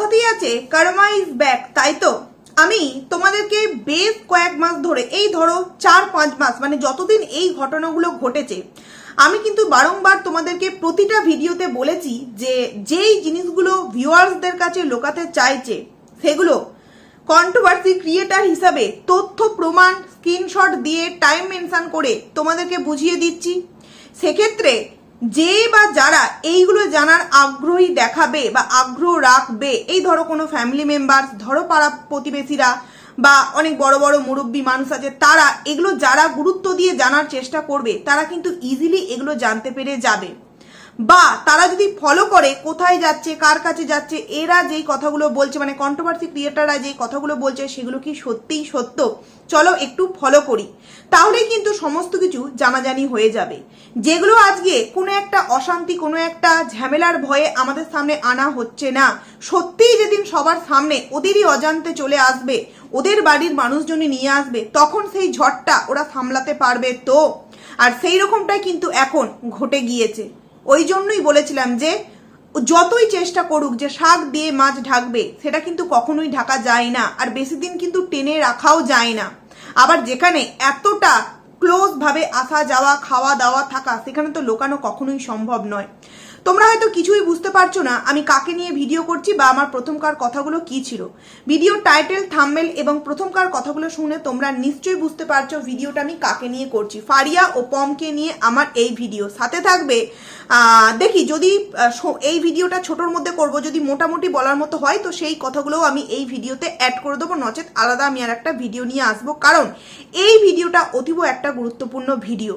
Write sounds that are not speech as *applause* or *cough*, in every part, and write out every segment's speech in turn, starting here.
কথাতেই আছে Karma is back তাই তো? আমি তোমাদেরকে বেশ কয়েক মাস ধরে, এই ধরো চার পাঁচ মাস মানে যতদিন এই ঘটনাগুলো ঘটেছে, আমি কিন্তু বারংবার তোমাদেরকে প্রতিটা ভিডিওতে বলেছি যে যেই জিনিসগুলো ভিউয়ার্সদের কাছে লোকাতে চাইছে, সেগুলো কন্ট্রোভার্সি ক্রিয়েটার হিসাবে তথ্য, প্রমাণ স্ক্রিনশট দিয়ে টাইম মেনশান করে তোমাদেরকে বুঝিয়ে দিচ্ছি। সেক্ষেত্রে যে বা যারা এইগুলো জানার আগ্রহী দেখাবে বা আগ্রহ রাখবে, এই ধরো কোনো ফ্যামিলি মেম্বার ধরো পাড়া প্রতিবেশীরা বা অনেক বড় বড় মুরব্বী মানুষ আছে, তারা এগুলো যারা গুরুত্ব দিয়ে জানার চেষ্টা করবে, তারা কিন্তু ইজিলি এগুলো জানতে পেরে যাবে। বা তারা যদি ফলো করে কোথায় যাচ্ছে, কার কাছে যাচ্ছে, এরা যেই কথাগুলো বলছে মানে কন্ট্রোভার্সি ক্রিয়েটাররা যেই কথাগুলো বলছে, সেগুলো কি সত্যিই সত্য? চলো একটু ফলো করি। তাহলেই কিন্তু সমস্ত কিছু জানাজানি হয়ে যাবে। যেগুলো আজকে কোনো একটা অশান্তি, কোনো একটা ঝামেলার ভয়ে আমাদের সামনে আনা হচ্ছে না। সত্যিই যেদিন সবার সামনে ওদেরই অজান্তে চলে আসবে, ওদের বাড়ির মানুষজনই নিয়ে আসবে, তখন সেই ঝড়টা ওরা সামলাতে পারবে তো? আর সেই রকমটাই কিন্তু এখন ঘটে গিয়েছে। ওই জন্যই বলেছিলাম যে, যতই চেষ্টা করুক যে শাক দিয়ে মাছ ঢাকবে, সেটা কিন্তু কখনোই ঢাকা যায় না, আর বেশি দিন কিন্তু টেনে রাখাও যায় না। আবার যেখানে এতটা ক্লোজভাবে আসা যাওয়া খাওয়া দাওয়া থাকা, সেখানে তো লোকানো কখনোই সম্ভব নয়। তোমরা হয়তো কিছুই বুঝতে পারছ না, আমি কাকে নিয়ে ভিডিও করছি বা আমার প্রথমকার কথাগুলো কি ছিল। ভিডিও টাইটেল থাম্বেল এবং প্রথমকার কথাগুলো শুনে তোমরা নিশ্চয়ই বুঝতে পারছ ভিডিওটা আমি কাকে নিয়ে করছি। ফারিয়া ও পমকে নিয়ে আমার এই ভিডিও। সাথে থাকবে দেখি যদি এই ভিডিওটা ছোটোর মধ্যে করব, যদি মোটামুটি বলার মতো হয়, তো সেই কথাগুলোও আমি এই ভিডিওতে অ্যাড করে দেবো। নচেত আলাদা আমি আর একটা ভিডিও নিয়ে আসব। কারণ এই ভিডিওটা অতীব একটা গুরুত্বপূর্ণ ভিডিও।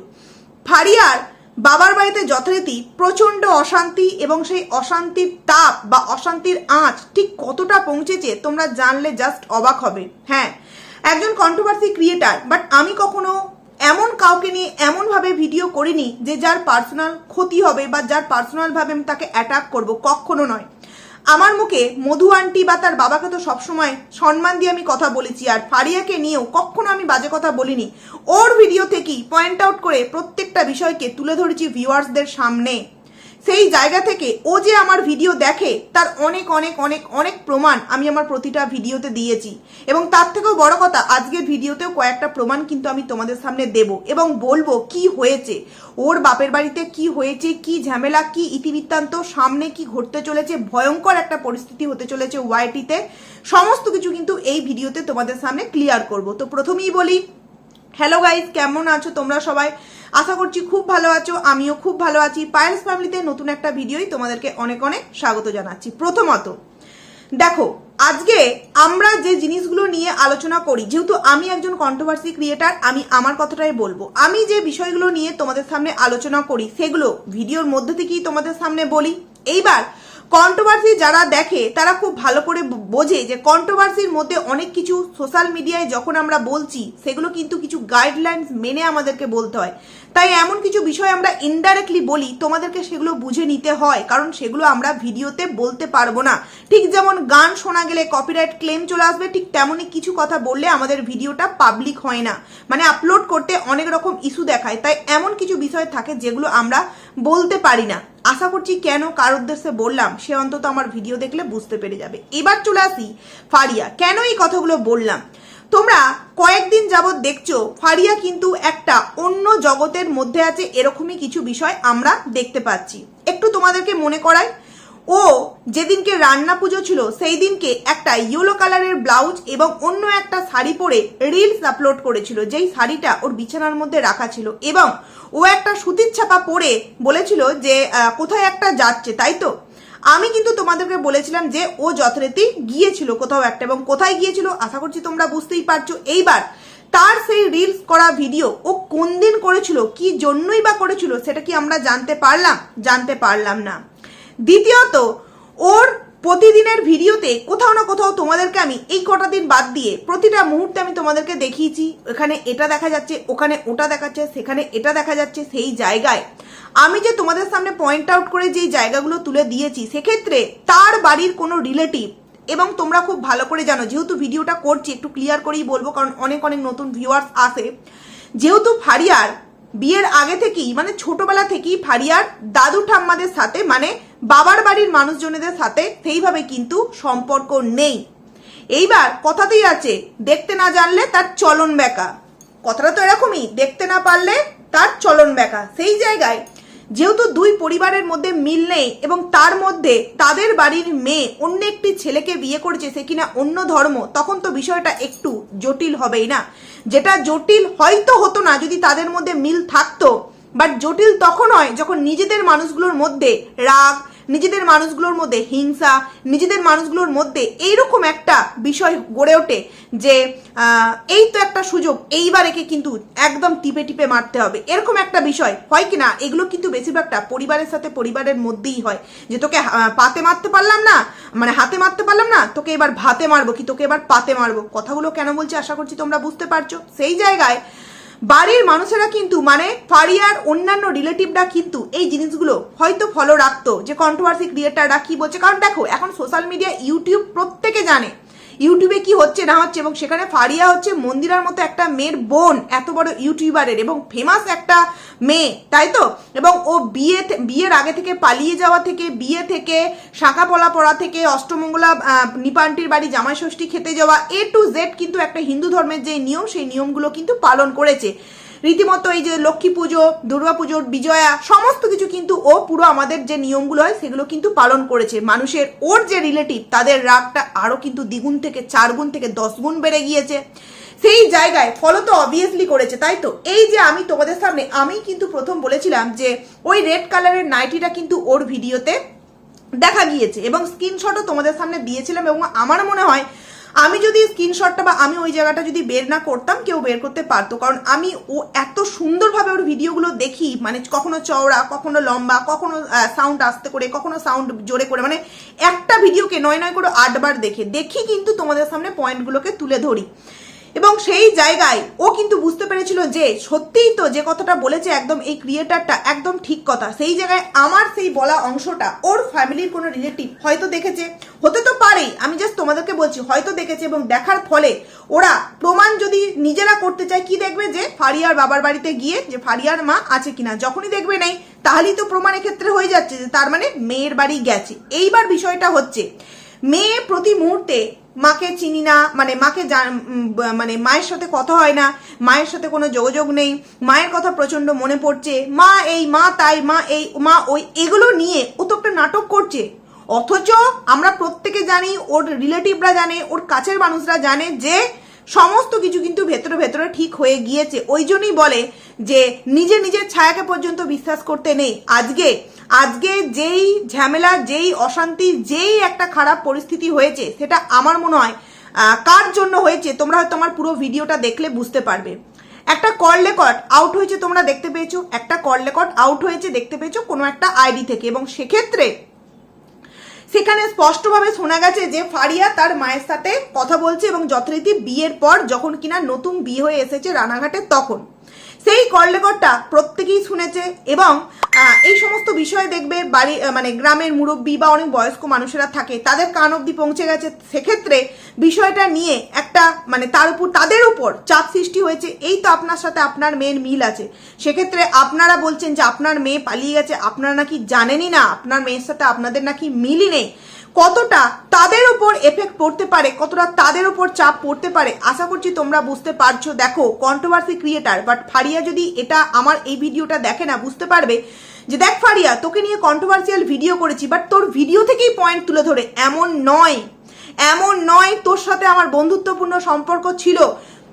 ফারিয়ার বাবার বাড়িতে যথারীতি প্রচণ্ড অশান্তি এবং সেই অশান্তির তাপ বা অশান্তির আঁচ ঠিক কতটা পৌঁছেছে তোমরা জানলে জাস্ট অবাক হবে। হ্যাঁ একজন কন্ট্রোভার্সি ক্রিয়েটার বাট আমি কখনো এমন কাউকে নিয়ে এমনভাবে ভিডিও করিনি যে যার পার্সোনাল ক্ষতি হবে বা যার পার্সোনালভাবে আমি তাকে অ্যাটাক করব, কখনো নয়। আমার মুখে মধু আন্টি বা তার বাবাকে তো সবসময় সম্মান দিয়ে আমি কথা বলেছি, আর ফারিয়াকে নিয়েও কখনো আমি বাজে কথা বলিনি। ওর ভিডিও থেকেই পয়েন্ট আউট করে প্রত্যেকটা বিষয়কে তুলে ধরেছি ভিউয়ার্সদের সামনে। সেই জায়গা থেকে ও যে আমার ভিডিও দেখে, তার অনেক অনেক অনেক অনেক প্রমাণ আমি আমার প্রতিটা ভিডিওতে দিয়েছি। এবং তার থেকেও বড় কথা, আজকের ভিডিওতেও কয়েকটা প্রমাণ কিন্তু আমি তোমাদের সামনে দেব এবং বলব কি হয়েছে, ওর বাপের বাড়িতে কি হয়েছে, কি ঝামেলা, কি ইতিবৃত্তান্ত, সামনে কি ঘটতে চলেছে, ভয়ঙ্কর একটা পরিস্থিতি হতে চলেছে ওয়াইটিতে সমস্ত কিছু কিন্তু এই ভিডিওতে তোমাদের সামনে ক্লিয়ার করব। তো প্রথমেই বলি হ্যালো গাইজ কেমন আছো তোমরা সবাই? আশা করছি খুব ভালো আছো, আমিও খুব ভালো আছি। পায়েলস ফ্যামিলিতে নতুন একটা ভিডিওই তোমাদেরকে অনেক অনেক স্বাগত জানাচ্ছি। প্রথমত, দেখো, আজকে আমরা যে জিনিসগুলো নিয়ে আলোচনা করি, যেহেতু আমি একজন কন্ট্রোভার্সি ক্রিয়েটার আমি আমার কথাটাই বলব। আমি যে বিষয়গুলো নিয়ে তোমাদের সামনে আলোচনা করি, সেগুলো ভিডিওর মধ্যে থেকেই তোমাদের সামনে বলি। এইবার কন্ট্রোভার্সি যারা দেখে, তারা খুব ভালো করে বোঝে যে কন্ট্রোভার্সির মধ্যে অনেক কিছু সোশ্যাল মিডিয়ায় যখন আমরা বলছি, সেগুলো কিন্তু কিছু গাইডলাইন্স মেনে আমাদেরকে বলতে হয়। তাই এমন কিছু বিষয় আমরা ইনডাইরেক্টলি বলি, তোমাদেরকে সেগুলো বুঝে নিতে হয়, কারণ সেগুলো আমরা ভিডিওতে বলতে পারব না। ঠিক যেমন গান শোনা গেলে কপিরাইট ক্লেম চলে আসবে, ঠিক তেমনই কিছু কথা বললে আমাদের ভিডিওটা পাবলিক হয় না। মানে আপলোড করতে অনেক রকম ইস্যু দেখায়, তাই এমন কিছু বিষয় থাকে যেগুলো আমরা বলতে পারি না। আশা করছি কেন, কার উদ্দেশ্যে বললাম, সে অন্তত আমার ভিডিও দেখলে বুঝতে পেরে যাবে। এবার চলে আসি ফারিয়া, কেন এই কথাগুলো বললাম? তোমরা কয়েকদিন যাবৎ দেখছ, ফারিয়া কিন্তু একটা অন্য জগতের মধ্যে আছে, এরকমই কিছু বিষয় আমরা দেখতে পাচ্ছি। একটু তোমাদেরকে মনে করাই, ও যেদিনকে রান্না পুজো ছিল সেই দিনকে একটা ইয়েলো কালারের ব্লাউজ এবং অন্য একটা শাড়ি পরে রিলস আপলোড করেছিল, যেই শাড়িটা ওর বিছানার মধ্যে রাখা ছিল এবং ও একটা সুতির ছাপা পরে বলেছিল যে কোথায় একটা যাচ্ছে, তাই তো? আমি কিন্তু তোমাদেরকে বলেছিলাম যে ও যথারীতি গিয়েছিল কোথাও একটা এবং কোথায় গিয়েছিল, আশা করছি তোমরা বুঝতেই পারছ। এইবার তার সেই রিলস করা ভিডিও ও কোন দিন করেছিল, কি জন্যই বা করেছিল, সেটা কি আমরা জানতে পারলাম? জানতে পারলাম না। দ্বিতীয়ত, ওর প্রতিদিনের ভিডিওতে কোথাও না কোথাও তোমাদেরকে আমি এই কটা দিন বাদ দিয়ে প্রতিটা মুহূর্তে আমি তোমাদেরকে দেখিয়েছি। এখানে এটা দেখা যাচ্ছে, ওখানে ওটা দেখাচ্ছে সেখানে এটা দেখা যাচ্ছে, সেই জায়গায়। আমি যে তোমাদের সামনে পয়েন্ট আউট করে যেই জায়গাগুলো তুলে দিয়েছি, সেক্ষেত্রে তার বাড়ির কোনো রিলেটিভ এবং তোমরা খুব ভালো করে জানো, যেহেতু ভিডিওটা করছি, একটু ক্লিয়ার করেই বলব, কারণ অনেক অনেক নতুন ভিউয়ার্স আসে। যেহেতু ফারিয়ার বিয়ের আগে থেকেই মানে ছোটবেলা থেকেই ফারিয়ার দাদু ঠাম্মাদের সাথে মানে বাবার বাড়ির মানুষজনেদের সাথে সেইভাবে কিন্তু সম্পর্ক নেই। এইবার কথাতেই আছে, দেখতে না জানলে তার চলন বেকা কথাটা তো এরকমই, দেখতে না পারলে তার চলন বেকা সেই জায়গায় যেহেতু দুই পরিবারের মধ্যে মিল নেই এবং তার মধ্যে তাদের বাড়ির মেয়ে অন্য একটি ছেলেকে বিয়ে করেছে সে কিনা অন্য ধর্ম, তখন তো বিষয়টা একটু জটিল হবেই না। যেটা জটিল হয়তো হতো না যদি তাদের মধ্যে মিল থাকতো, বাট জটিল তখন হয় যখন নিজেদের মানুষগুলোর মধ্যে রাগ নিজেদের মানুষগুলোর মধ্যে হিংসা, নিজেদের মানুষগুলোর মধ্যে এইরকম একটা বিষয় গড়ে ওঠে যে এই তো একটা সুযোগ, এইবার একে কিন্তু একদম টিপে টিপে মারতে হবে। এরকম একটা বিষয়, হয় কি না? এগুলো কিন্তু বেশিরভাগটা পরিবারের সাথে পরিবারের মধ্যেই হয় যে, তোকে পাতে মারতে পারলাম না মানে হাতে মারতে পারলাম না, তোকে এবার ভাতে মারবো কি? তোকে এবার পাতে মারবো। কথাগুলো কেন বলছি আশা করছি তোমরা বুঝতে পারছ। সেই জায়গায় বাড়ির মানুষেরা কিন্তু মানে ফারিয়ার অন্যান্য রিলেটিভরা কিন্তু এই জিনিসগুলো হয়তো ফলো রাখতো, যে কন্ট্রোভার্সি ক্রিয়েটাররা কি বলছে। কারণ দেখো, এখন সোশ্যাল মিডিয়া ইউটিউব প্রত্যেকে জানে। ইউটিউবে কি হচ্ছে, না হচ্ছে, এবং সেখানে ফারিয়া হচ্ছে মন্দিরার মতো একটা মেয়ের বোন, এত বড় ইউটিউবারের, এবং ফেমাস একটা মেয়ে, তাই তো? এবং ও বিয়ে বিয়ের আগে থেকে পালিয়ে যাওয়া থেকে, বিয়ে থেকে, শাঁখা পলা পড়া থেকে, অষ্টমঙ্গলা নিপান্টির বাড়ি, জামাই ষষ্ঠী খেতে যাওয়া এ টু জেড কিন্তু একটা হিন্দু ধর্মের যে নিয়ম, সেই নিয়মগুলো কিন্তু পালন করেছে। রীতিমতো এই যে লক্ষ্মী পুজো, দুর্গা পুজোর বিজয়া, সমস্ত কিছু কিন্তু ও পুরো আমাদের যে নিয়মগুলো হয়, সেগুলো কিন্তু পালন করেছে। মানুষের ওর যে রিলেটিভ তাদের রাগটা আরও কিন্তু দ্বিগুণ থেকে চার গুণ থেকে দশ গুণ বেড়ে গিয়েছে। সেই জায়গায় ফলো তো অবভিয়াসলি করেছে, তাই তো? এই যে আমি তোমাদের সামনে, আমি কিন্তু প্রথম বলেছিলাম যে ওই রেড কালারের নাইটিটা কিন্তু ওর ভিডিওতে দেখা গিয়েছে এবং স্ক্রিনশটও তোমাদের সামনে দিয়েছিলাম এবং আমার মনে হয় আমি যদি স্ক্রিনশটটা বা আমি ওই জায়গাটা যদি বের না করতাম, কেউ বের করতে পারতো। কারণ আমি ও এত সুন্দরভাবে ওর ভিডিওগুলো দেখি মানে কখনো চওড়া, কখনো লম্বা, কখনো সাউন্ড আসতে করে, কখনো সাউন্ড জোরে করে মানে একটা ভিডিওকে নয় নয় করে আটবার দেখে। দেখি কিন্তু তোমাদের সামনে পয়েন্টগুলোকে তুলে ধরি। এবং সেই জায়গায় ও কিন্তু বুঝতে পেরেছিল যে সত্যিই তো যে কথাটা বলেছে একদম এই ক্রিয়েটারটা একদম ঠিক কথা। সেই জায়গায় আমার সেই বলা অংশটা, ওর ফ্যামিলির কোনো রিলেটিভ হয়তো দেখেছে। হতে তো পারেই, আমি জাস্ট তোমাদেরকে বলছি, হয়তো দেখেছে এবং দেখার ফলে ওরা প্রমাণ যদি নিজেরা করতে চায়, কি দেখবে যে ফারিয়ার বাবার বাড়িতে গিয়ে যে ফারিয়ার মা আছে কিনা, যখনই দেখবে নেই, তাহলেই তো প্রমাণের ক্ষেত্রে হয়ে যাচ্ছে যে তার মানে মেয়ের বাড়ি গেছে। এইবার বিষয়টা হচ্ছে, মেয়ে প্রতি মুহূর্তে মাকে চিনি না মানে মাকে মানে মায়ের সাথে কথা হয় না, মায়ের সাথে কোনো যোগাযোগ নেই, মায়ের কথা প্রচণ্ড মনে পড়ছে, মা এই, মা তাই, মা এই, মা ওই, এগুলো নিয়ে ও তো একটা নাটক করছে। অথচ আমরা প্রত্যেকে জানি, ওর রিলেটিভরা জানে, ওর কাছের মানুষরা জানে যে সমস্ত কিছু কিন্তু ভেতরে ভেতরে ঠিক হয়ে গিয়েছে। ওই জন্যই বলে যে নিজে নিজের ছায়াকে পর্যন্ত বিশ্বাস করতে নেই। আজকে আজকে যেই ঝামেলা, যেই অশান্তি, যেই একটা খারাপ পরিস্থিতি হয়েছে, সেটা আমার মনে হয় কার জন্য হয়েছে, তোমরা হয়তো আমার পুরো ভিডিওটা দেখলে বুঝতে পারবে। একটা কল রেকর্ড আউট হয়েছে, তোমরা দেখতে পেয়েছ। একটা কল রেকর্ড আউট হয়েছে, দেখতে পেয়েছ কোনো একটা আইডি থেকে। এবং সেক্ষেত্রে সেখানে স্পষ্টভাবে শোনা গেছে যে ফারিয়া তার মায়ের সাথে কথা বলছে এবং যথারীতি বিয়ের পর যখন কিনা নতুন বিয়ে হয়ে এসেছে রানাঘাটে, তখন। সেই কল রেকর্ডটা প্রত্যেকেই শুনেছে এবং এই সমস্ত বিষয়ে দেখবে বাড়ি মানে গ্রামের মুরব্বী বা অনেক বয়স্ক মানুষেরা থাকে, তাদের কান অব্দি পৌঁছে গেছে। সেক্ষেত্রে বিষয়টা নিয়ে একটা মানে তার উপর, তাদের উপর চাপ সৃষ্টি হয়েছে। এই তো আপনার সাথে আপনার মেয়ের মিল আছে। সেক্ষেত্রে আপনারা বলছেন যে আপনার মেয়ে পালিয়ে গেছে, আপনারা নাকি জানেনই না, আপনার মেয়ের সাথে আপনাদের নাকি মিলই নেই। কতটা তাদের ওপর এফেক্ট পড়তে পারে, কতটা তাদের ওপর চাপ পড়তে পারে, আশা করছি তোমরা বুঝতে পারছ। দেখো কন্ট্রোভার্সি ক্রিয়েটার বাট ফারিয়া যদি এটা আমার এই ভিডিওটা দেখে না, বুঝতে পারবে যে দেখ ফারিয়া, তোকে নিয়ে কন্ট্রোভার্সিয়াল ভিডিও করেছি বাট তোর ভিডিও থেকেই পয়েন্ট তুলে ধরে। এমন নয় এমন নয় তোর সাথে আমার বন্ধুত্বপূর্ণ সম্পর্ক ছিল।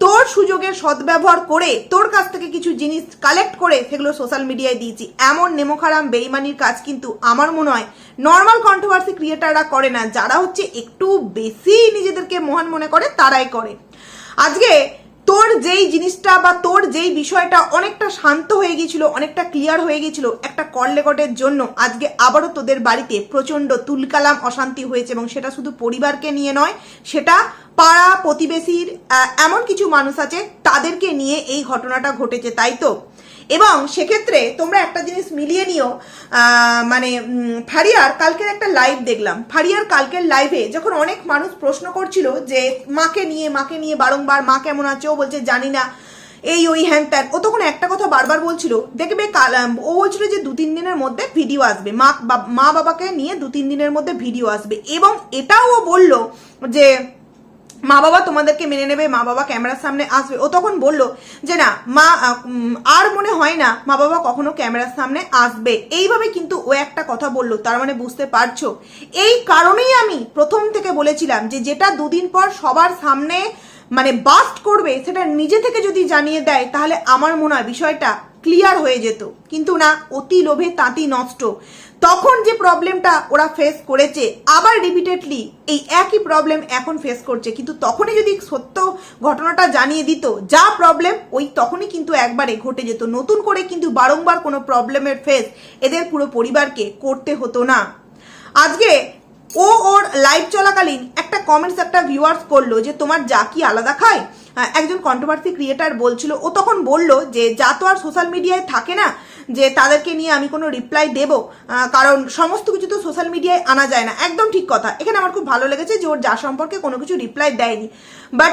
তোর সুযোগের সদ্ব্যবহার করে, তোর কাছ থেকে কিছু জিনিস কালেক্ট করে, সেগুলো সোশ্যাল মিডিয়ায় দিয়েছি। এমন নেমোখারাম, বেইমানির কাজ কিন্তু আমার মনে হয় নর্মাল কন্ট্রোভার্সি ক্রিয়েটাররা করে না, যারা হচ্ছে একটু বেশি নিজেদেরকে মহান মনে করে, তারাই করে। আজকে তোর যেই জিনিসটা বা তোর যেই বিষয়টা অনেকটা শান্ত হয়ে গিয়েছিল, অনেকটা ক্লিয়ার হয়ে গিয়েছিল একটা কল রেকর্ডের জন্য, আজকে আবারও তোদের বাড়িতে প্রচণ্ড তুলকালাম অশান্তি হয়েছে এবং সেটা শুধু পরিবারকে নিয়ে নয়, সেটা পাড়া প্রতিবেশীর এমন কিছু মানুষ আছে তাদেরকে নিয়ে এই ঘটনাটা ঘটেছে, তাই তো? এবং সেক্ষেত্রে তোমরা একটা জিনিস মিলিয়ে নিও মানে ফারিয়ার কালকের একটা লাইভ দেখলাম। ফারিয়ার কালকের লাইভে যখন অনেক মানুষ প্রশ্ন করছিল যে, মাকে নিয়ে মাকে নিয়ে বারংবার, মা কেমন আছে? ও বলছে, জানি না। এই ওই হ্যান ত্যান ও তখন একটা কথা বারবার বলছিল, দেখবে কাল ও বলছিল যে দু তিন দিনের মধ্যে ভিডিও আসবে। মা মা বাবাকে নিয়ে দু তিন দিনের মধ্যে ভিডিও আসবে। এবং এটাও ও বলল যে মা বাবা তোমাদেরকে মেনে নেবে, মা বাবা ক্যামেরার সামনে আসবে। ও তখন বলল যে না, মা আর মনে হয় না মা বাবা কখনো ক্যামেরার সামনে আসবে। এইভাবে কিন্তু ও একটা কথা বলল, তার মানে বুঝতে পারছ? এই কারণেই আমি প্রথম থেকে বলেছিলাম যে যেটা দুদিন পর সবার সামনে মানে বাস্ট করবে, সেটা নিজে থেকে যদি জানিয়ে দেয়, তাহলে আমার মনে হয় বিষয়টা ক্লিয়ার হয়ে যেত। কিন্তু না, অতি লোভে তাঁতি নষ্ট। তখন যে প্রবলেমটা ওরা ফেস করেছে, আবার রিপিটেডলি এই একই প্রবলেম এখন ফেস করছে। কিন্তু তখনই যদি সত্য ঘটনাটা জানিয়ে দিত, যা প্রবলেম ওই তখনই কিন্তু একবারে ঘটে যেত। নতুন করে কিন্তু বারংবার কোনো প্রবলেমের ফেস এদের পুরো পরিবারকে করতে হতো না। আজকে ও ওর লাইভ চলাকালীন একটা কমেন্টস একটা ভিউয়ার্স করল যে, তোমার যা কি আলাদা খায়? একজন কন্ট্রোভার্সি ক্রিয়েটার বলছিল, ও তখন বলল যে, যা তো আর সোশ্যাল মিডিয়ায় থাকে না, যে তাদেরকে নিয়ে আমি কোনো রিপ্লাই দেব কারণ সমস্ত কিছু তো সোশ্যাল মিডিয়ায় আনা যায় না। একদম ঠিক কথা। এখানে আমার খুব ভালো লেগেছে যে, ওর যা সম্পর্কে কোনো কিছু রিপ্লাই দেয়নি। বাট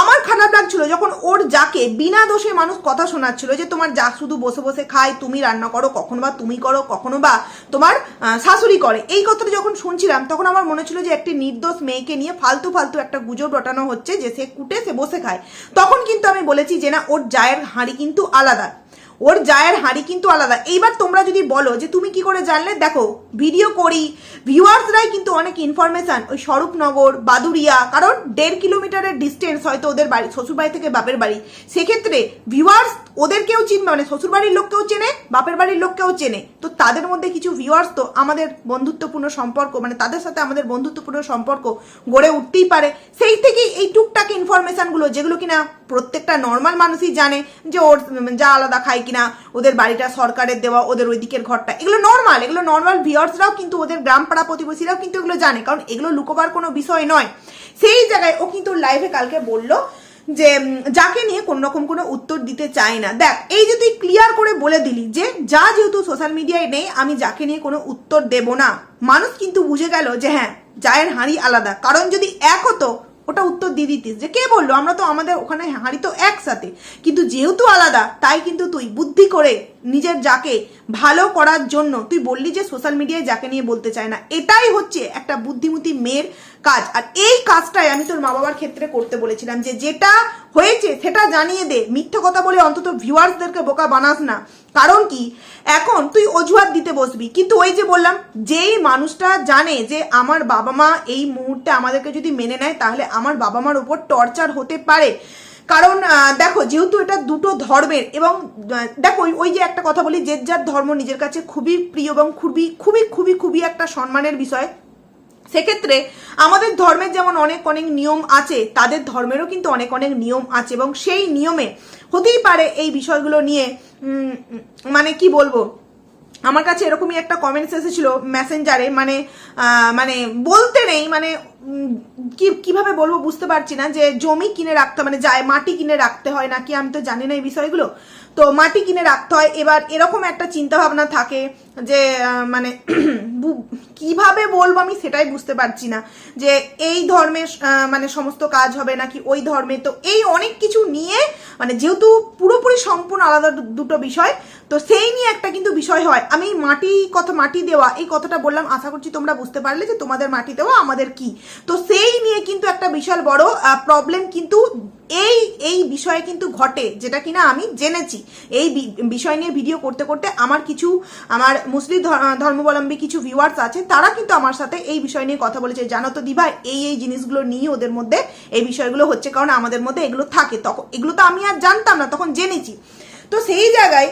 আমার খারাপ লাগছিল যখন ওর যাকে বিনা দোষে মানুষ কথা শোনাচ্ছিল যে তোমার যা শুধু বসে বসে খায়, তুমি রান্না করো, কখনো বা তুমি করো, কখনো বা তোমার শাশুড়ি করে। এই কথাটা যখন শুনছিলাম, তখন আমার মনে ছিল যে একটি নির্দোষ মেয়েকে নিয়ে ফালতু ফালতু একটা গুজব রটানো হচ্ছে যে সে কুটে, সে বসে খায়। তখন কিন্তু আমি বলেছি যে না, ওর জায়ের হাঁড়ি কিন্তু আলাদা। ওর জায়ের হাঁড়ি কিন্তু আলাদা। এইবার তোমরা যদি বলো যে তুমি কি করে জানলে, দেখো ভিডিও করি। ভিউয়ার্সরাই কিন্তু অনেক ইনফরমেশান ওই স্বরূপনগর বাদুরিয়া কারণ দেড় কিলোমিটারের ডিস্টেন্স হয়তো ওদের বাড়ি, শ্বশুরবাড়ি থেকে বাপের বাড়ি। সেক্ষেত্রে ভিউয়ার্স ওদেরকেও চিনবে মানে শ্বশুরবাড়ির লোককেও চেনে, বাপের বাড়ির লোককেও চেনে। তো তাদের মধ্যে কিছু ভিউয়ার্স তো আমাদের বন্ধুত্বপূর্ণ সম্পর্ক মানে তাদের সাথে আমাদের বন্ধুত্বপূর্ণ সম্পর্ক গড়ে উঠতেই পারে। সেই থেকেই এই টুকটাক ইনফরমেশানগুলো যেগুলো কিনা প্রত্যেকটা নর্মাল মানুষই জানে, যে ওর যা আলাদা খায় কিনা, ওদের বাড়িটা সরকারের দেওয়া, ওদের ওই দিকের ঘরটা, এগুলো নর্মাল এগুলো নর্মাল ভিউয়ার্সরাও কিন্তু ওদের গ্রাম পাড়া প্রতিবেশীরাও কিন্তু এগুলো জানে, কারণ এগুলো লুকোবার কোনো বিষয় নয়। সেই জায়গায় ও কিন্তু লাইভে কালকে বলল যে যাকে নিয়ে কোন রকম কোনো উত্তর দিতে চাই না। দেখ, এই যে তুই ক্লিয়ার করে বলে দিলি যে, যা যেহেতু সোশ্যাল মিডিয়ায় নেই, আমি যাকে নিয়ে কোনো উত্তর দেব না। মানুষ কিন্তু বুঝে গেল যে হ্যাঁ যায়ের হাঁড়ি আলাদা। কারণ যদি এক হতো ওটা উত্তর দিয়ে দিতিস যে কে বলল? আমরা তো আমাদের ওখানে হাঁড়ি তো একসাথে। কিন্তু যেহেতু আলাদা, তাই কিন্তু তুই বুদ্ধি করে নিজের যাকে ভালো করার জন্য তুই বললি যে সোশ্যাল মিডিয়ায় যাকে নিয়ে বলতে চায় না। এটাই হচ্ছে একটা বুদ্ধিমতী মেয়ের কাজ। আর এই কাজটাই আমি তোর মা বাবার ক্ষেত্রে করতে বলেছিলাম যে যেটা হয়েছে সেটা জানিয়ে দে। মিথ্যে কথা বলে অন্তত ভিউয়ার্সদেরকে বোকা বানাস না। কারণ কি? এখন তুই অজুহাত দিতে বসবি। কিন্তু ওই যে বললাম, যেই মানুষটা জানে যে আমার বাবা মা এই মুহূর্তে আমাদেরকে যদি মেনে নেয়, তাহলে আমার বাবা মার উপর টর্চার হতে পারে। কারণ দেখো, যেহেতু এটা দুটো ধর্মের এবং দেখো ওই- যে একটা কথা বলি, যে যার ধর্ম নিজের কাছে খুবই প্রিয় এবং খুবই খুবই খুবই খুবই একটা সম্মানের বিষয় সেক্ষেত্রে আমাদের ধর্মের যেমন অনেক অনেক নিয়ম আছে, তাদের ধর্মেরও কিন্তু অনেক অনেক নিয়ম আছে এবং সেই নিয়মে হতেই পারে এই বিষয়গুলো নিয়ে মানে কি বলব? আমার কাছে এরকমই একটা কমেন্টস এসেছিল মেসেঞ্জারে মানে মানে বলতে নেই মানে কি, কীভাবে বলব বুঝতে পারছি না যে জমি কিনে রাখতে মানে যায়, মাটি কিনে রাখতে হয় নাকি আমি তো জানি না এই বিষয়গুলো। তো মাটি কিনে রাখতে হয়। এবার এরকম একটা চিন্তা ভাবনা থাকে যে মানে *clears throat* কীভাবে বলব আমি সেটাই বুঝতে পারছি না। যে এই ধর্মের মানে সমস্ত কাজ হবে নাকি ওই ধর্মে। তো এই অনেক কিছু নিয়ে মানে যেহেতু পুরোপুরি সম্পূর্ণ আলাদা দুটো বিষয় তো সেই নিয়ে একটা কিন্তু বিষয় হয়। আমি মাটি কথা, মাটি দেওয়া, এই কথাটা বললাম, আশা করছি তোমরা বুঝতে পারলে যে তোমাদের মাটি দেওয়া আমাদের কি। তো সেই নিয়ে কিন্তু একটা বিশাল বড় প্রবলেম কিন্তু এই এই বিষয়ে কিন্তু ঘটে, যেটা কিনা আমি জেনেছি। এই বিষয় নিয়ে ভিডিও করতে করতে আমার কিছু, আমার মুসলিম ধর্মাবলম্বী কিছু ভিউয়ার্স আছে, তারা কিন্তু আমার সাথে এই বিষয় নিয়ে কথা বলেছে। জানো তো দিভা এই এই জিনিসগুলো নিয়ে ওদের মধ্যে এই বিষয়গুলো হচ্ছে, কারণ আমাদের মধ্যে এগুলো থাকে। তখন এগুলো তো আমি আর জানতাম না, তখন জেনেছি। তো সেই জায়গায়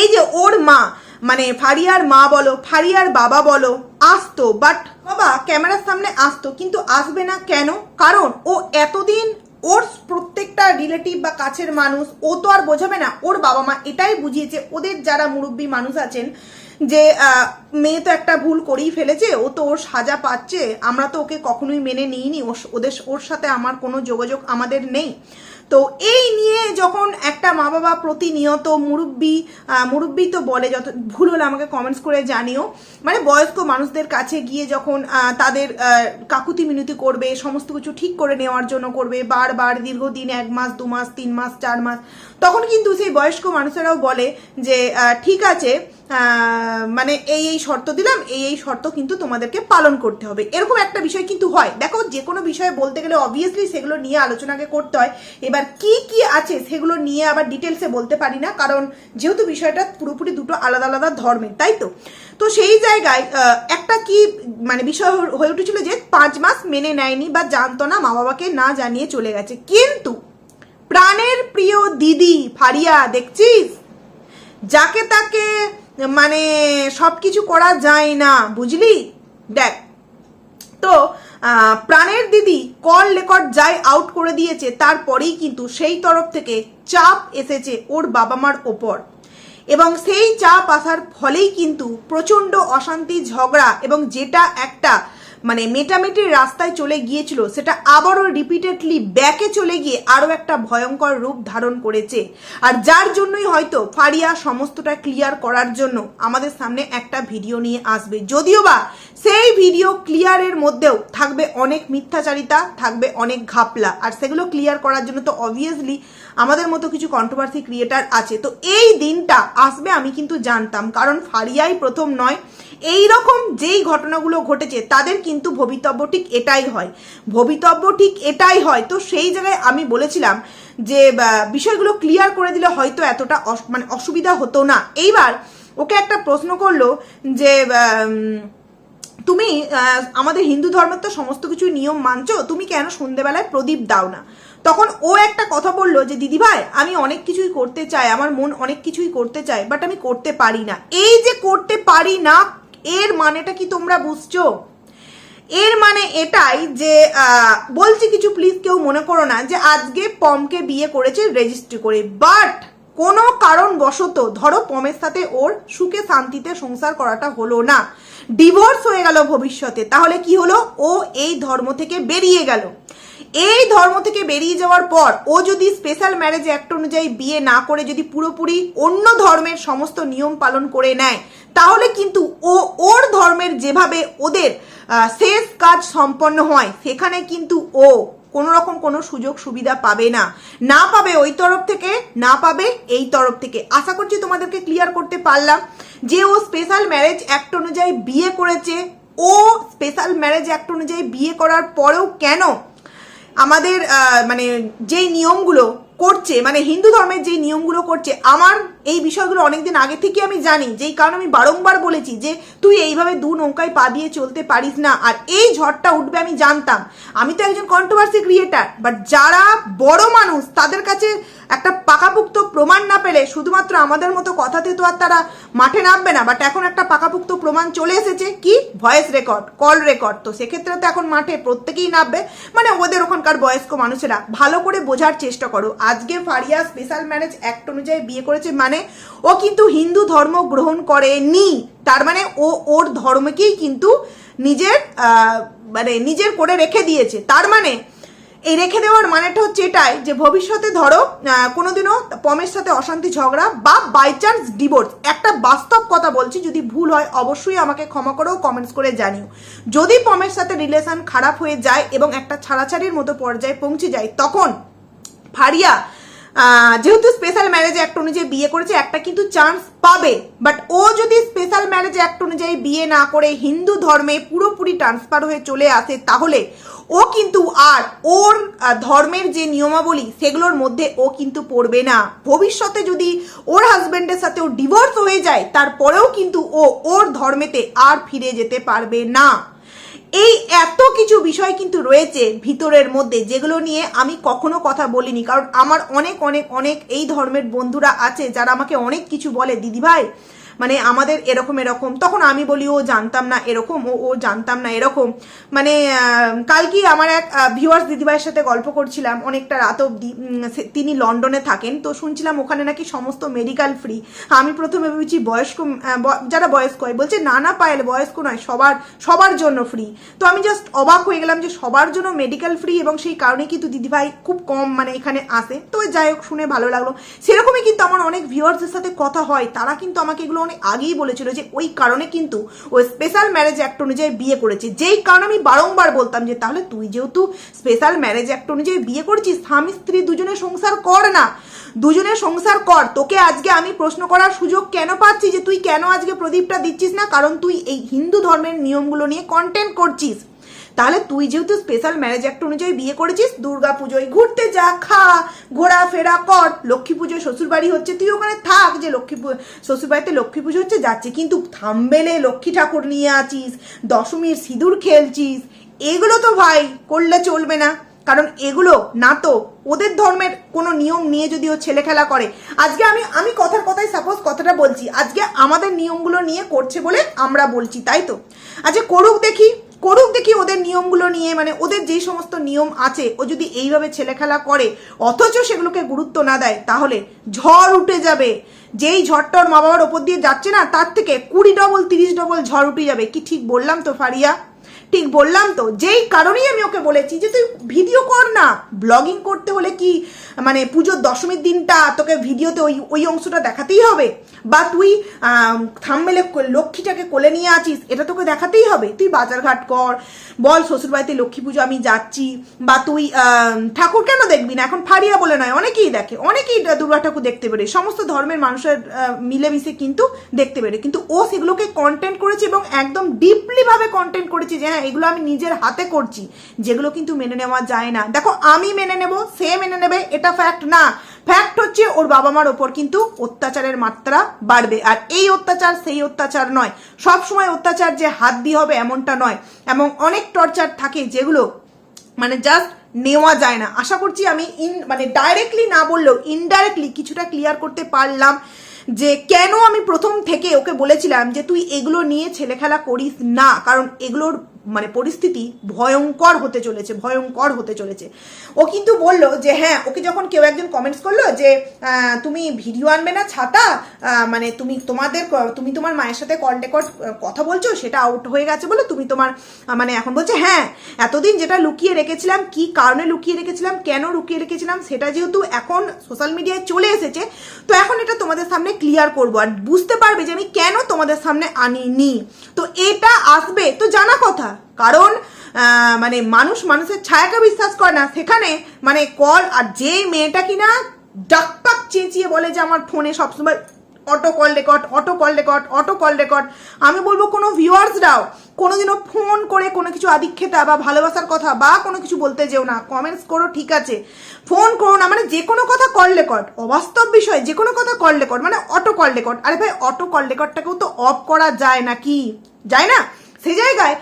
এই যে ওর মা মানে ফারিয়ার মা বলো, ফারিয়ার বাবা বলো, আসতো বাট বাবা, ক্যামেরার সামনে আসতো, কিন্তু আসবে না কেন? কারণ ও এতদিন ওর প্রত্যেকটা রিলেটিভ বা কাছের মানুষ, ও তো আর বোঝাবে না, ওর বাবা মা এটাই বুঝিয়েছে, ওদের যারা মুরব্বী মানুষ আছেন, যে মেয়ে তো একটা ভুল করেই ফেলেছে, ও তো ওর সাজা পাচ্ছে, আমরা তো ওকে কখনোই মেনে নিইনি ওদের, ওর সাথে আমার কোনো যোগাযোগ আমাদের নেই। তো এই নিয়ে যখন একটা মা বাবা প্রতিনিয়ত মুরব্বী মুরব্বী তো বলে, যত, ভুল হলে আমাকে কমেন্টস করে জানিও। মানে বয়স্ক মানুষদের কাছে গিয়ে যখন তাদের কাকুতি মিনতি করবে, সমস্ত কিছু ঠিক করে নেওয়ার জন্য করবে, বারবার দীর্ঘদিন এক মাস, দু মাস, তিন মাস, চার মাস, তখন কিন্তু সেই বয়স্ক মানুষেরাও বলে যে ঠিক আছে মানে এই এই শর্ত দিলাম, এই এই শর্ত কিন্তু তোমাদেরকে পালন করতে হবে। এরকম একটা বিষয় কিন্তু হয়। দেখো, যে কোনো বিষয়ে বলতে গেলে অবভিয়াসলি সেগুলো নিয়ে আলোচনাকে করতে হয়। এবার কি কি আছে সেগুলো নিয়ে আবার ডিটেলসে বলতে পারি না, কারণ যেহেতু বিষয়টা পুরোপুরি দুটো আলাদা আলাদা ধর্মের, তাই তো? তো সেই জায়গায় একটা কি মানে বিষয় হয়ে- উঠেছিল যে পাঁচ মাস মেনে নেয়নি বা জানতো না মা বাবাকে না জানিয়ে চলে গেছে। কিন্তু প্রাণের প্রিয় দিদি ফারিয়া, দেখছিস? যাকে তাকে মানে সব কিছু করা যায় না, বুঝলি? দেখ, তো প্রাণের দিদি কল রেকর্ড যাই আউট করে দিয়েছে, তারপরেই কিন্তু সেই তরফ থেকে চাপ এসেছে ওর বাবা মার ওপর। এবং সেই চাপ আসার ফলেই কিন্তু প্রচণ্ড অশান্তি, ঝগড়া এবং যেটা একটা মানে মেটামেটির রাস্তায় চলে গিয়েছিল, সেটা আবারও রিপিটেডলি ব্যাকে চলে গিয়ে আরও একটা ভয়ঙ্কর রূপ ধারণ করেছে। আর যার জন্যই হয়তো ফারিয়া সমস্তটা ক্লিয়ার করার জন্য আমাদের সামনে একটা ভিডিও নিয়ে আসবে। যদিও বা সেই ভিডিও ক্লিয়ারের মধ্যেও থাকবে অনেক মিথ্যাচারিতা, থাকবে অনেক ঘাপলা। আর সেগুলো ক্লিয়ার করার জন্য তো অবভিয়াসলি আমাদের মতো কিছু কন্ট্রোভার্সি ক্রিয়েটার আছে। তো এই দিনটা আসবে আমি কিন্তু জানতাম, কারণ ফারিয়াই প্রথম নয় এই রকম যেই ঘটনাগুলো ঘটেছে, তাদের কিন্তু ভবিতব্য ঠিক এটাই হয়। ভবিতব্য ঠিক এটাই হয়। তো সেই জায়গায় আমি বলেছিলাম যে বিষয়গুলো ক্লিয়ার করে দিলে হয়তো এতটা মানে অসুবিধা হতো না। এইবার ওকে একটা প্রশ্ন করল যে তুমি আমাদের হিন্দু ধর্মের তো সমস্ত কিছু নিয়ম মানছো, তুমি কেন সন্ধেবেলায় প্রদীপ দাও না? তখন ও একটা কথা বলল যে, দিদি ভাই, আমি অনেক কিছুই করতে চাই, আমার মন অনেক কিছুই করতে চায় বাট আমি করতে পারি না। এই যে করতে পারি না এর মানেটা কি তোমরা বুঝছ? এর মানে এটাই যে বলছি কিছু প্লিজ কেউ মনে করো না যে আজকে পমকে বিয়ে করেছে রেজিস্ট্রি করে। বাট কোনো কারণবশত, ধরো পমের সাথে ওর সুখে শান্তিতে সংসার করাটা হলো না। ডিভোর্স হয়ে গেল ভবিষ্যতে। তাহলে কি হলো? ও এই ধর্ম থেকে বেরিয়ে গেল। এই ধর্ম থেকে বেরিয়ে যাওয়ার পর ও যদি স্পেশাল ম্যারেজ অ্যাক্ট অনুযায়ী বিয়ে না করে যদি পুরোপুরি অন্য ধর্মের সমস্ত নিয়ম পালন করে নেয়, তাহলে কিন্তু ও ওর ধর্মের যেভাবে ওদের শেষ কাজ সম্পন্ন হয়, সেখানে কিন্তু ও কোনো রকম কোনো সুযোগ সুবিধা পাবে না। না পাবে ওই তরফ থেকে, না পাবে এই তরফ থেকে। আশা করছি তোমাদেরকে ক্লিয়ার করতে পারলাম যে ও স্পেশাল ম্যারেজ অ্যাক্ট অনুযায়ী বিয়ে করেছে। ও স্পেশাল ম্যারেজ অ্যাক্ট অনুযায়ী বিয়ে করার পরেও কেন আমাদের মানে যেই নিয়মগুলো করছে মানে হিন্দু ধর্মের যে নিয়মগুলো করছে আমার এই বিষয়গুলো অনেকদিন আগে থেকে আমি জানি, যেই কারণে আমি বারংবার বলেছি যে তুই এইভাবে দু নৌকায় পা দিয়ে চলতে পারিস না। আর এই ঝড়টা উঠবে আমি জানতাম। আমি তো একজন কন্ট্রোভার্সি ক্রিয়েটার বাট যারা বড় মানুষ, তাদের কাছে একটা পাকাপুক্ত প্রমাণ না পেলে শুধুমাত্র আমাদের মতো কথাতে তো আর তারা মাঠে নামবে না। বাট এখন একটা পাকাপুক্ত প্রমাণ চলে এসেছে। কি? ভয়েস রেকর্ড কল রেকর্ড তো সেক্ষেত্রে তো এখন মাঠে প্রত্যেকেই নামবে। মানে ওদের ওখানকার বয়স্ক মানুষেরা। ভালো করে বোঝার চেষ্টা করো। আজকে ফারিয়া স্পেশাল ম্যারেজ অ্যাক্ট অনুযায়ী বিয়ে করেছে মানে ও কিন্তু হিন্দু ধর্ম গ্রহণ করেনি। তার মানে ও ওর ধর্মকেই কিন্তু নিজের মানে নিজের করে রেখে দিয়েছে। তার মানে এই রেখে দেওয়ার মানেটা হচ্ছে এটাই যে ভবিষ্যতে ধরো কোনোদিনও পমের সাথে অশান্তি ঝগড়া বা বাই চান্স ডিভোর্স একটা বাস্তব কথা বলছি, যদি ভুল হয় অবশ্যই আমাকে ক্ষমা করেও কমেন্টস করে জানিও। যদি পমের সাথে রিলেশন খারাপ হয়ে যায় এবং একটা ছাড়াছাড়ির মতো পর্যায়ে পৌঁছে যায়, তখন ফারিয়া যেহেতু স্পেশাল ম্যারেজ অ্যাক্ট অনুযায়ী বিয়ে করেছে, একটা কিন্তু চান্স পাবে। বাট ও যদি স্পেশাল ম্যারেজ অ্যাক্ট অনুযায়ী বিয়ে না করে, হিন্দু ধর্মে পুরোপুরি ট্রান্সফার হয়ে চলে আসে, তাহলে ও কিন্তু আর ওর ধর্মের যে নিয়মাবলী, সেগুলোর মধ্যে ও কিন্তু পড়বে না। ভবিষ্যতে যদি ওর হাজবেন্ডের সাথে ও ডিভোর্স হয়ে যায়, তারপরেও কিন্তু ও ওর ধর্মেতে আর ফিরে যেতে পারবে না। এই এত কিছু বিষয় কিন্তু রয়েছে ভিতরের মধ্যে, যেগুলো নিয়ে আমি কখনো কথা বলিনি। কারণ আমার অনেক অনেক অনেক এই ধর্মের বন্ধুরা আছে যারা আমাকে অনেক কিছু বলে দিদি ভাই মানে আমাদের এরকম এরকম। তখন আমি বলি, ও, জানতাম না এরকম। ও ও, জানতাম না এরকম। মানে কালকে আমার এক ভিউয়ার্স দিদিভাইয়ের সাথে গল্প করছিলাম অনেকটা রাত অবধি। তিনি লন্ডনে থাকেন। তো শুনছিলাম ওখানে নাকি সমস্ত মেডিকেল ফ্রি আমি প্রথমে ভেবেছি বয়স্ক যারা বয়স্ক হয়, বলছে, না না, পায়েল, বয়স্ক নয়, সবার সবার জন্য ফ্রি তো আমি জাস্ট অবাক হয়ে গেলাম যে সবার জন্য মেডিকেল ফ্রি এবং সেই কারণে কিন্তু দিদিভাই খুব কম মানে এখানে আসে। তো যাই হোক, শুনে ভালো লাগল। সেরকমই কিন্তু আমার অনেক ভিউয়ার্সের সাথে কথা হয়। তারা কিন্তু আমাকে এগুলো অনেক আগেই বলেছিল যে ওই কারণে কিন্তু ওই স্পেশাল ম্যারেজ অ্যাক্ট অনুযায়ী বিয়ে করেছে। যেই কারণে আমি বারংবার বলতাম যে, তাহলে তুই যেহেতু স্পেশাল ম্যারেজ অ্যাক্ট অনুযায়ী বিয়ে করেছিস, স্বামী স্ত্রী দুজনে সংসার কর না। দুজনে সংসার কর। তোকে আজকে আমি প্রশ্ন করার সুযোগ কেন পাচ্ছি যে, তুই কেন আজকে প্রদীপটা দিচ্ছিস না? কারণ তুই এই হিন্দু ধর্মের নিয়মগুলো নিয়ে কন্টেন্ট করছিস। তাহলে তুই যেহেতু স্পেশাল ম্যারেজ অ্যাক্ট অনুযায়ী বিয়ে করেছিস, দুর্গা পুজোয় ঘুরতে যা, খা, ঘোরাফেরা কর। লক্ষ্মী পুজোয় শ্বশুর বাড়ি হচ্ছে, তুই ওখানে থাক যে লক্ষ্মী পু- শ্বশুর বাড়িতে লক্ষ্মী পুজো হচ্ছে, যাচ্ছে। কিন্তু থামবেলে লক্ষ্মী ঠাকুর নিয়ে আছিস, দশমীর সিঁদুর খেলছিস, এগুলো তো ভাই করলে চলবে না। কারণ এগুলো না তো ওদের ধর্মের কোনো নিয়ম নিয়ে যদি ও ছেলে খেলা করে। আজকে আমি আমি কথার কথায় সাপোজ কথাটা বলছি। আজকে আমাদের নিয়মগুলো নিয়ে করছে বলে আমরা বলছি, তাই তো? আচ্ছা করুক দেখি। করুক দেখি ওদের নিয়মগুলো নিয়ে মানে ওদের যে সমস্ত নিয়ম আছে, ও যদি এইভাবে ছেলেখেলা করে, অথচ সেগুলোকে গুরুত্ব না দেয়, তাহলে ঝড় উঠে যাবে। যেই ঝড়টা ওর মা বাবার ওপর দিয়ে যাচ্ছে না, তার থেকে কুড়ি ডবল তিরিশ ডবল ঝড় উঠে যাবে। কি ঠিক বললাম তো, ফারিয়া? ঠিক বললাম তো, যেই কারণেই আমি ওকে বলেছি যে তুই ভিডিও কর না। ব্লগিং করতে হলে কি মানে পুজোর দশমীর দিনটা তোকে ভিডিওতে ওই ওই অংশটা দেখাতেই হবে? বা তুই থামমেলে লক্ষ্মীটাকে কোলে নিয়ে আছিস, এটা তোকে দেখাতেই হবে? তুই বাজারঘাট কর, বল শ্বশুরবাড়িতে লক্ষ্মী পুজো আমি যাচ্ছি, বা তুই ঠাকুর কেন দেখবি না? এখন ফারিয়া বলে নয়, অনেকেই দেখে, অনেকেই দুর্গা ঠাকুর দেখতে পেরে। সমস্ত ধর্মের মানুষের মিলেমিশে কিন্তু দেখতে পেরে। কিন্তু ও সেগুলোকে কন্টেন্ট করেছে এবং একদম ডিপলি ভাবে কন্টেন্ট করেছে যে হ্যাঁ এগুলো আমি নিজের হাতে করছি। যেগুলো কিন্তু মেনে নেওয়া যায় না। দেখো, আমি মেনে নেব, সে মেনে নেবে, এটা ফ্যাক্ট না। ফ্যাক্ট হচ্ছে ওর বাবা মার ওপর কিন্তু অত্যাচারের মাত্রা বাড়বে। আর এই অত্যাচার সেই অত্যাচার নয়। সব সময় অত্যাচার যে হাত দিয়ে হবে এমনটা নয়। এবং অনেক টর্চার থাকে যেগুলো মানে জাস্ট নেওয়া যায় না। আশা করছি আমি ইন মানে ডাইরেক্টলি না বললেও ইনডাইরেক্টলি কিছুটা ক্লিয়ার করতে পারলাম যে কেন আমি প্রথম থেকে ওকে বলেছিলাম যে, তুই এগুলো নিয়ে ছেলেখেলা করিস না। কারণ এগুলোর মানে পরিস্থিতি ভয়ঙ্কর হতে চলেছে, ভয়ঙ্কর হতে চলেছে। ও কিন্তু বলল যে হ্যাঁ ওকে যখন কেউ একজন কমেন্টস করল যে তুমি ভিডিও আনবে না ছাতা মানে তুমি তোমাদের তুমি তোমার মায়ের সাথে কল রেকর্ড কথা বলছো, সেটা আউট হয়ে গেছে বলে তুমি তোমার মানে এখন বলছে হ্যাঁ এতদিন যেটা লুকিয়ে রেখেছিলাম, কি কারণে লুকিয়ে রেখেছিলাম, কেন লুকিয়ে রেখেছিলাম, সেটা যেহেতু এখন সোশ্যাল মিডিয়ায় চলে এসেছে, তো এখন এটা তোমাদের সামনে ক্লিয়ার করব। আর বুঝতে পারবে যে আমি কেন তোমাদের সামনে আনিনি। তো এটা আসবে, তো জানা কথা। কারণ মানে মানুষ মানুষের ছায়াকে বিশ্বাস করে না। সেখানে মানে কল আর যে মেয়েটা কিনা ডাকপাক চেঁচিয়ে বলে যে আমার ফোনে সবসময় auto call record, auto call record, auto call record. আমি বলব কোনো ভিউয়ার্সরাও কোনোদিনও ফোন করে কোনো কিছু আদিক্ষেতা বা ভালোবাসার কথা বা কোনো কিছু বলতে যেও না। কমেন্টস করো, ঠিক আছে। ফোন করো না মানে যে কোনো কথা কল রেকর্ড, অবাস্তব বিষয়, যে কোনো কথা কল রেকর্ড মানে অটো কল রেকর্ড। আরে ভাই, অটো কল রেকর্ডটাকেও তো অফ করা যায় নাকি? যায় না? সেই জায়গায়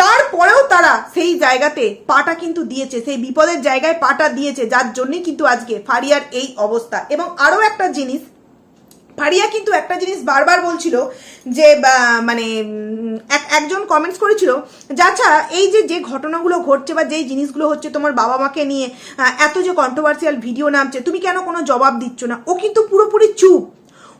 তারপরেও তারা সেই জায়গাতে পাটা কিন্তু দিয়েছে, সেই বিপদের জায়গায় পাটা দিয়েছে, যার জন্যই কিন্তু আজকে ফারিয়ার এই অবস্থা। এবং আরও একটা জিনিস, ফারিয়া কিন্তু একটা জিনিস বারবার বলছিল যে মানে এক, একজন কমেন্টস করেছিল যে আচ্ছা এই যে যে ঘটনাগুলো ঘটছে বা যেই জিনিসগুলো হচ্ছে তোমার বাবা মাকে নিয়ে এত যে কন্ট্রোভার্সিয়াল ভিডিও নামছে, তুমি কেন কোনো জবাব দিচ্ছ না? ও কিন্তু পুরোপুরি চুপ।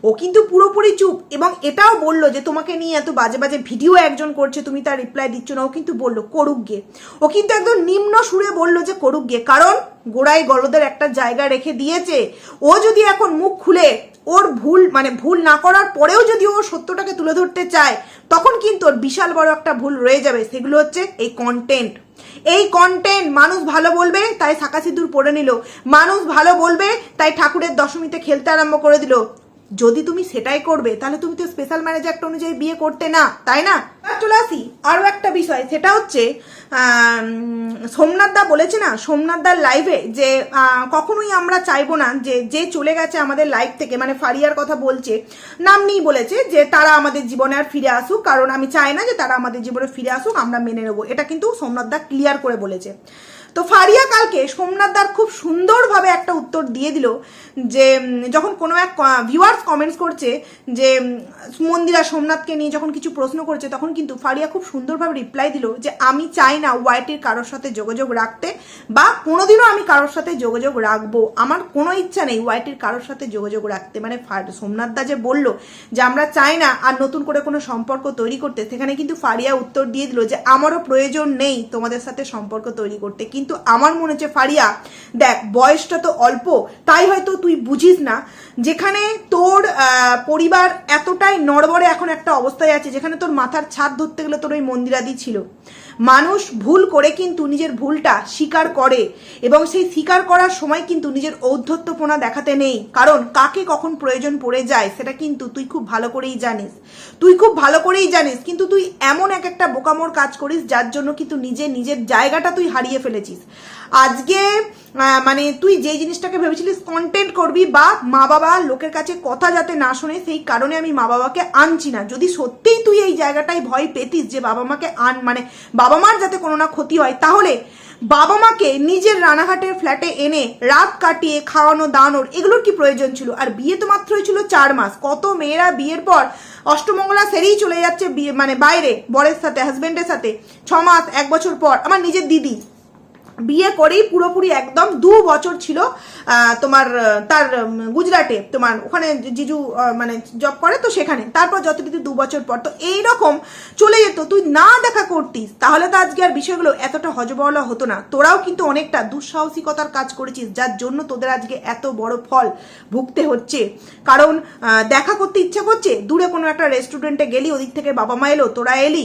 ও কিন্তু পুরোপুরি চুপ এবং এটাও বলল যে তোমাকে নিয়ে এত বাজে বাজে ভিডিও একজন করছে, তুমি তার রিপ্লাই দিচ্ছ না। ও কিন্তু বলল, করুক গে। ও কিন্তু একদম নিম্ন সুরে বলল যে, করুক গে। কারণ গোড়ায় গলদের একটা জায়গা রেখে দিয়েছে। ও যদি এখন মুখ খুলে ওর ভুল মানে ভুল না করার পরেও যদি ও সত্যটাকে তুলে ধরতে চায়, তখন কিন্তু ওর বিশাল বড় একটা ভুল রয়ে যাবে। সেগুলো হচ্ছে এই কন্টেন্ট এই কন্টেন্ট মানুষ ভালো বলবে, তাই শাকা সিঁদুর পরে নিল। মানুষ ভালো বলবে, তাই ঠাকুরের দশমীতে খেলতে আরম্ভ করে দিল। যদি তুমি সেটাই করবে, তাহলে তুমি তো স্পেশাল ম্যারেজ অ্যাক্ট অনুযায়ী বিয়ে করতে না, তাই না? চলে আসি আরও একটা বিষয়, সেটা হচ্ছে সোমনাথ দা বলেছে না, সোমনাথ দার লাইভে যে কখনোই আমরা চাইব না যে যে চলে গেছে আমাদের লাইফ থেকে মানে ফারিয়ার কথা বলছে, নাম নিয়েই বলেছে যে তারা আমাদের জীবনে আর ফিরে আসুক, কারণ আমি চাই না যে তারা আমাদের জীবনে ফিরে আসুক, আমরা মেনে নেব। এটা কিন্তু সোমনাথ দা ক্লিয়ার করে বলেছে। তো ফারিয়া কালকে সোমনাথ দার খুব সুন্দরভাবে একটা উত্তর দিয়ে দিল যে যখন কোনো এক ভিউয়ার্স কমেন্টস করছে যে মন্দিরা সোমনাথকে নিয়ে যখন কিছু প্রশ্ন করছে, তখন কিন্তু ফারিয়া খুব সুন্দরভাবে রিপ্লাই দিল যে, আমি চাই না ওয়াইটির কারোর সাথে যোগাযোগ রাখতে বা কোনোদিনও আমি কারোর সাথে যোগাযোগ রাখব। আমার কোনো ইচ্ছা নেই ওয়াইটির কারোর সাথে যোগাযোগ রাখতে। মানে সোমনাথ দা যে বলল যে, আমরা চাই না আর নতুন করে কোনো সম্পর্ক তৈরি করতে। সেখানে কিন্তু ফারিয়া উত্তর দিয়ে দিল যে, আমারও প্রয়োজন নেই তোমাদের সাথে সম্পর্ক তৈরি করতে। কিন্তু আমার মনে হচ্ছে, ফারিয়া, দেখ, বয়সটা তো অল্প, তাই হয়তো তুই বুঝিস না। যেখানে তোর পরিবার এতটাই নড়বড়ে এখন একটা অবস্থায় আছে, যেখানে তোর মাথার ছাদ ধরতে গেলে তোর ওই মন্দিরাদি ছিল। মানুষ ভুল করে কিন্তু নিজের ভুলটা স্বীকার করে এবং সেই স্বীকার করার সময় কিন্তু নিজের ঔদ্ধত্যপনা দেখাতে নেই। কারণ কাকে কখন প্রয়োজন পড়ে যায় সেটা কিন্তু তুই খুব ভালো করেই জানিস। তুই খুব ভালো করেই জানিস, কিন্তু তুই এমন এক একটা বোকামোর কাজ করিস যার জন্য কিন্তু নিজে নিজের জায়গাটা তুই হারিয়ে ফেলেছিস। আজকে মানে তুই যে জিনিসটাকে ভেবেছিলিস কন্টেন্ট করবি বা মা বাবা লোকের কাছে কথা যাতে না শোনে, সেই কারণে আমি মা বাবাকে আনছি না। যদি সত্যিই তুই এই জায়গাটায় ভয় পেতিস যে বাবা মাকে আন মানে বাবা মার যাতে কোনো না ক্ষতি হয়, তাহলে বাবা মাকে নিজের রানাঘাটের ফ্ল্যাটে এনে রাত কাটিয়ে খাওয়ানো, দাওয়ানোর এগুলোর কি প্রয়োজন ছিল? আর বিয়ে তো মাত্রই ছিল চার মাস। কত মেয়েরা বিয়ের পর অষ্টমঙ্গলা সেরেই চলে যাচ্ছে মানে বাইরে, বরের সাথে হাজবেন্ডের সাথে। ছ মাস, এক বছর পর। আমার নিজের দিদি। বিয়ে করেই পুরোপুরি একদম দু বছর ছিল তোমার তার গুজরাটে, তোমার, ওখানে জিজু মানে জব করে তো সেখানে। তারপর যতটুকু দু বছর পর, তো এইরকম চলে যেত, তুই না দেখা করতিস, তাহলে তো আজকে আর বিষয়গুলো এতটা হজবরলা হতো না। তোরাও কিন্তু অনেকটা দুঃসাহসিকতার কাজ করেছিস, যার জন্য তোদের আজকে এত বড় ফল ভুগতে হচ্ছে। কারণ দেখা করতে ইচ্ছা করছে, দূরে কোনো একটা রেস্টুরেন্টে গেলি, ওদিক থেকে বাবা মা এলো, তোরা এলি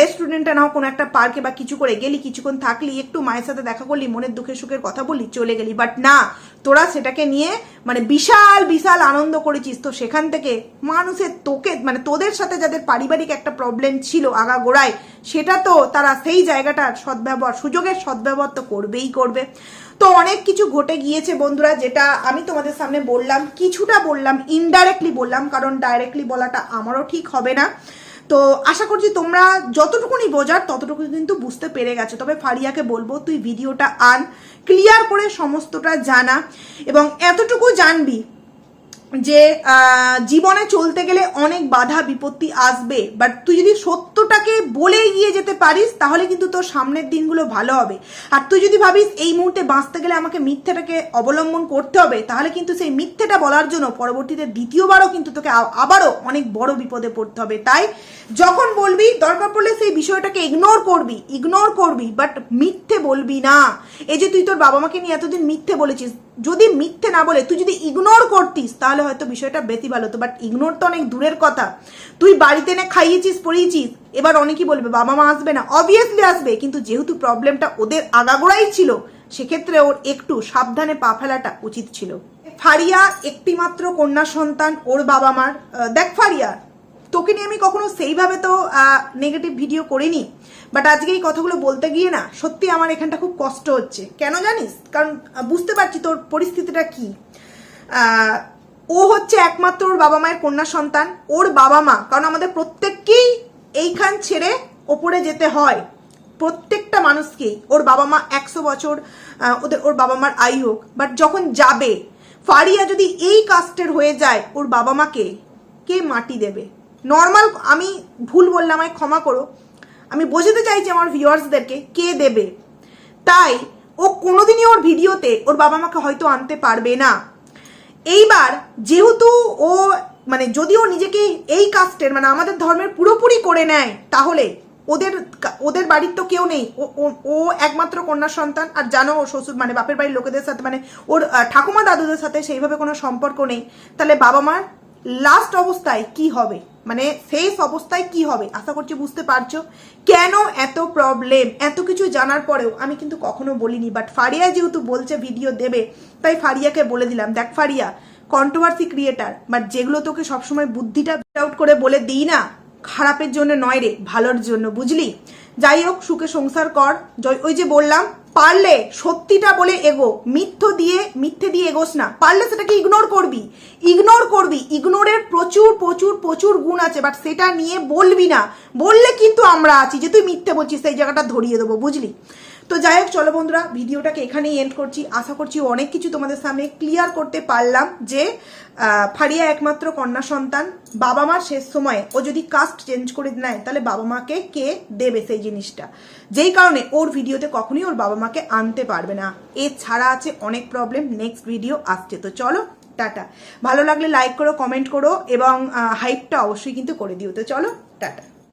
রেস্টুরেন্টে নাও কোনো একটা পার্কে বা কিছু করে গেলি, কিছুক্ষণ থাকলি, একটু মায়ের সাথে দেখা করলি, মনের দুঃখে সুখের কথা বললি, চলে গেলি। বাট না, তোরা সেটাকে নিয়ে মানে বিশাল বিশাল আনন্দ করেছিস। তো সেখান থেকে মানুষের তোকে মানে তোদের সাথে যাদের পারিবারিক একটা প্রবলেম ছিল আগাগোড়ায়, সেটা তো তারা সেই জায়গাটার সদ্ব্যবহার, সুযোগের সদ্ব্যবহার তো করবেই করবে। তো অনেক কিছু ঘটে গিয়েছে বন্ধুরা, যেটা আমি তোমাদের সামনে বললাম, কিছুটা বললাম ইনডাইরেক্টলি বললাম, কারণ ডাইরেক্টলি বলাটা আমারও ঠিক হবে না। তো আশা করছি তোমরা যতটুকুনি বোঝার ততটুকু কিন্তু বুঝতে পেরে গেছো। তবে ফারিয়াকে বলব, তুই ভিডিওটা আন ক্লিয়ার করে সমস্তটা জানা, এবং এতটুকু জানবি যে জীবনে চলতে গেলে অনেক বাধা, বিপত্তি আসবে বাট তুই যদি সত্যটাকে বলে এগিয়ে যেতে পারিস, তাহলে কিন্তু তোর সামনের দিনগুলো ভালো হবে। আর তুই যদি ভাবিস এই মুহূর্তে বাঁচতে গেলে আমাকে মিথ্যেটাকে অবলম্বন করতে হবে, তাহলে কিন্তু সেই মিথ্যেটা বলার জন্য পরবর্তীতে দ্বিতীয়বারও কিন্তু তোকে আবারও অনেক বড় বিপদে পড়তে হবে। তাই যখন বলবি, দরকার পড়লে সেই বিষয়টাকে ইগনোর করবি ইগনোর করবি বাট মিথ্যে বলবি না। এই যে তুই তোর বাবা মাকে নিয়ে এতদিন মিথ্যে বলেছিস যদি মিথ্যে না বলে, তুই যদি ইগনোর করতিস, তাহলে হয়তো বিষয়টা বেশি ভালো হতো বাট ইগনোর তো অনেক দূরের কথা। তুই বাড়িতে এনে খাইয়েছিস, পড়িয়েছিস, এবার অনেকেই বলবে, বাবা মা আসবে না। অবভিয়াসলি আসবে, কিন্তু যেহেতু প্রবলেমটা ওদের আগাগোড়াই ছিল, সেক্ষেত্রে ওর একটু সাবধানে পা ফেলাটা উচিত ছিল। ফারিয়া একটিমাত্র কন্যা সন্তান, ওর বাবা মার। দেখ ফারিয়া, তোকে নিয়ে আমি কখনো সেইভাবে তো নেগেটিভ ভিডিও করিনি। বাট আজকে এই কথাগুলো বলতে গিয়ে না, সত্যি আমার এখানটা খুব কষ্ট হচ্ছে। কেন জানিস? কারণ বুঝতে পারছি তোর পরিস্থিতিটা কি। ও হচ্ছে একমাত্র ওর বাবা মায়ের কন্যা সন্তান, ওর বাবা মা। কারণ আমাদের প্রত্যেককেই এইখান ছেড়ে ওপরে যেতে হয়। প্রত্যেকটা মানুষকেই। ওর বাবা মা একশো বছর ওদের, ওর বাবা মার আই হোক। বাট যখন যাবে, ফারিয়া যদি এই কাস্টের হয়ে যায়, ওর বাবা মাকে কে মাটি দেবে? নর্মাল আমি ভুল বললাম, আমায় ক্ষমা করো। আমি বোঝাতে চাইছি আমার ভিউয়ার্সদেরকে কে দেবে। তাই ও কোনোদিনই ওর ভিডিওতে ওর বাবা মাকে হয়তো আনতে পারবে না। এইবার যেহেতু ও মানে যদি ও নিজেকে এই কাস্টের মানে আমাদের ধর্মের পুরোপুরি করে নেয়, তাহলে ওদের ওদের বাড়ির তো কেউ নেই। ও একমাত্র কন্যা সন্তান, আর জানো ও শ্বশুর মানে বাপের বাড়ির লোকেদের সাথে মানে ওর ঠাকুমা দাদুদের সাথে সেইভাবে কোনো সম্পর্ক নেই। তাহলে বাবা মার লাস্ট অবস্থায় কি হবে? মানে শেষ অবস্থায় কি হবে? আশা করছি বুঝতে পারছ। কেন এত প্রবলেম এত কিছু জানার পরেও আমি কিন্তু কখনো বলিনি বাট ফারিয়া যেহেতু বলছে ভিডিও দেবে, তাই ফারিয়াকে বলে দিলাম। দেখ ফারিয়া কন্ট্রোভার্সি ক্রিয়েটার বাট যেগুলো তোকে সবসময় বুদ্ধিটা আউট করে বলে দিই না। খারাপের জন্য নয় রে, ভালোর জন্য, বুঝলি? যাই হোক, সুখে সংসার কর। ওই যে বললাম, পারলে সত্যিটা বলে এগো, মিথ্য দিয়ে মিথ্যে দিয়ে এগোস না। পারলে সেটাকে ইগনোর করবি। ইগনোর করবি। ইগনোরের প্রচুর প্রচুর প্রচুর গুণ আছে বাট সেটা নিয়ে বলবি না। বললে কিন্তু আমরা আছি যে তুই মিথ্যে বলছিস, সেই জায়গাটা ধরিয়ে দেবো, বুঝলি? তো যাই হোক, চলো বন্ধুরা, ভিডিওটাকে এখানেই এন্ড করছি। আশা করছি অনেক কিছু তোমাদের সামনে ক্লিয়ার করতে পারলাম যে ফারিয়া একমাত্র কন্যা সন্তান। বাবা মার শেষ সময়ে ও যদি কাস্ট চেঞ্জ করে নেয়, তাহলে বাবা মাকে কে দেবে সেই জিনিসটা? যেই কারণে ওর ভিডিওতে কখনোই ওর বাবা মাকে আনতে পারবে না। এছাড়া আছে অনেক প্রবলেম নেক্সট ভিডিও আসছে। তো চলো, টাটা। ভালো লাগলে লাইক করো কমেন্ট করো, এবং হাইপটা অবশ্যই কিন্তু করে দিও। তো চলো, টাটা।